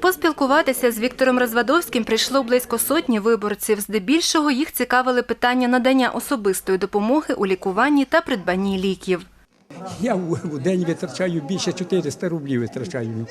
Поспілкуватися з Віктором Розвадовським прийшло близько сотні виборців. Здебільшого їх цікавили питання надання особистої допомоги у лікуванні та придбанні ліків. Я в в день витрачаю більше 400 рублів витрачаю.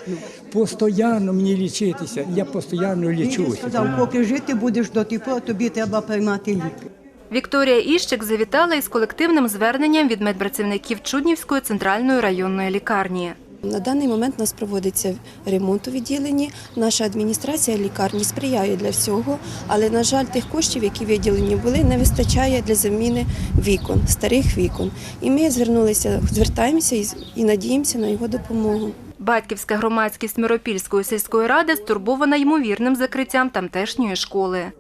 Постоянно мені лічитися, я постійно Він лічуся. сказав, поки жити будеш до тих пор, тобі треба приймати ліки. Вікторія Іщик завітала із колективним зверненням від медпрацівників Чуднівської центральної районної лікарні. На даний момент у нас проводиться ремонт у відділенні. Наша адміністрація лікарні сприяє для всього, але, на жаль, тих коштів, які виділені були, не вистачає для заміни вікон, старих вікон. І ми звернулися, звертаємося і, надіємося на його допомогу. Батьківська громадськість Миропільської сільської ради стурбована ймовірним закриттям тамтешньої школи.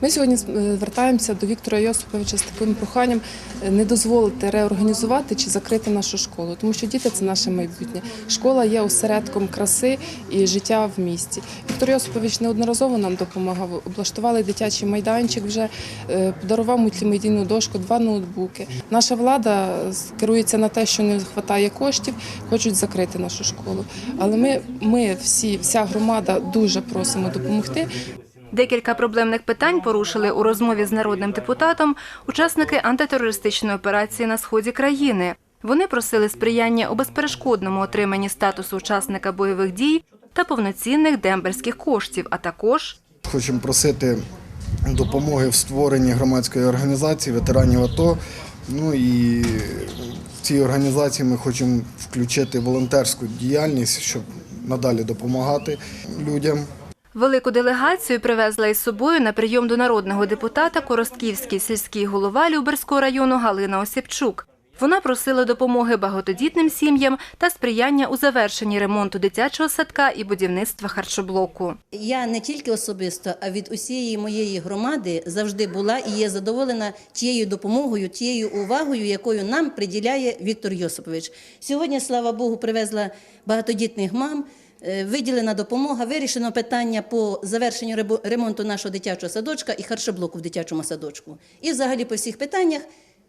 Ми сьогодні е, звертаємося до Віктора Йосиповича з таким проханням е, не дозволити реорганізувати чи закрити нашу школу, тому що діти це наше майбутнє. Школа є осередком краси і життя в місті. Віктор Йосипович неодноразово нам допомагав. Облаштували дитячий майданчик, вже е, подарував мультимедійну дошку, два ноутбуки. Наша влада керується на те, що не вистачає коштів, хочуть закрити нашу школу. Але ми, ми всі, вся громада дуже просимо допомогти. Декілька проблемних питань порушили у розмові з народним депутатом учасники антитерористичної операції на сході країни. Вони просили сприяння у безперешкодному отриманні статусу учасника бойових дій та повноцінних дембельських коштів, а також Хочемо просити допомоги в створенні громадської організації ветеранів АТО. Ну і в цій організації ми хочемо включити волонтерську діяльність, щоб надалі допомагати людям. Велику делегацію привезла із собою на прийом до народного депутата Коростківський сільський голова Люберського району Галина Осіпчук. Вона просила допомоги багатодітним сім'ям та сприяння у завершенні ремонту дитячого садка і будівництва харчоблоку. Я не тільки особисто, а від усієї моєї громади завжди була і є задоволена тією допомогою, тією увагою, якою нам приділяє Віктор Йосипович. Сьогодні, слава Богу, привезла багатодітних мам. е, Виділена допомога, вирішено питання по завершенню ремонту нашого дитячого садочка і харчоблоку в дитячому садочку. І взагалі по всіх питаннях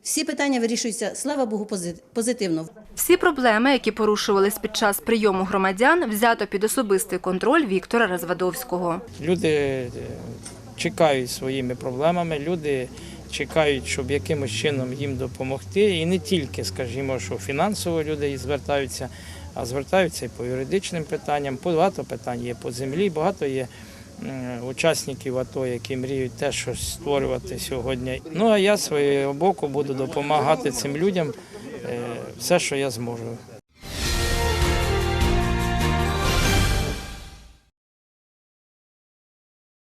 всі питання вирішуються, слава Богу, позитивно. Всі проблеми, які порушувались під час прийому громадян, взято під особистий контроль Віктора Розвадовського. Люди е, чекають своїми проблемами, люди чекають, щоб якимось чином їм допомогти. І не тільки, скажімо, що фінансово люди звертаються, а звертаються і по юридичним питанням. Багато питань є по землі, багато є учасників АТО, які мріють теж щось створювати сьогодні. Ну а я своєю боку буду допомагати цим людям е, все, що я зможу.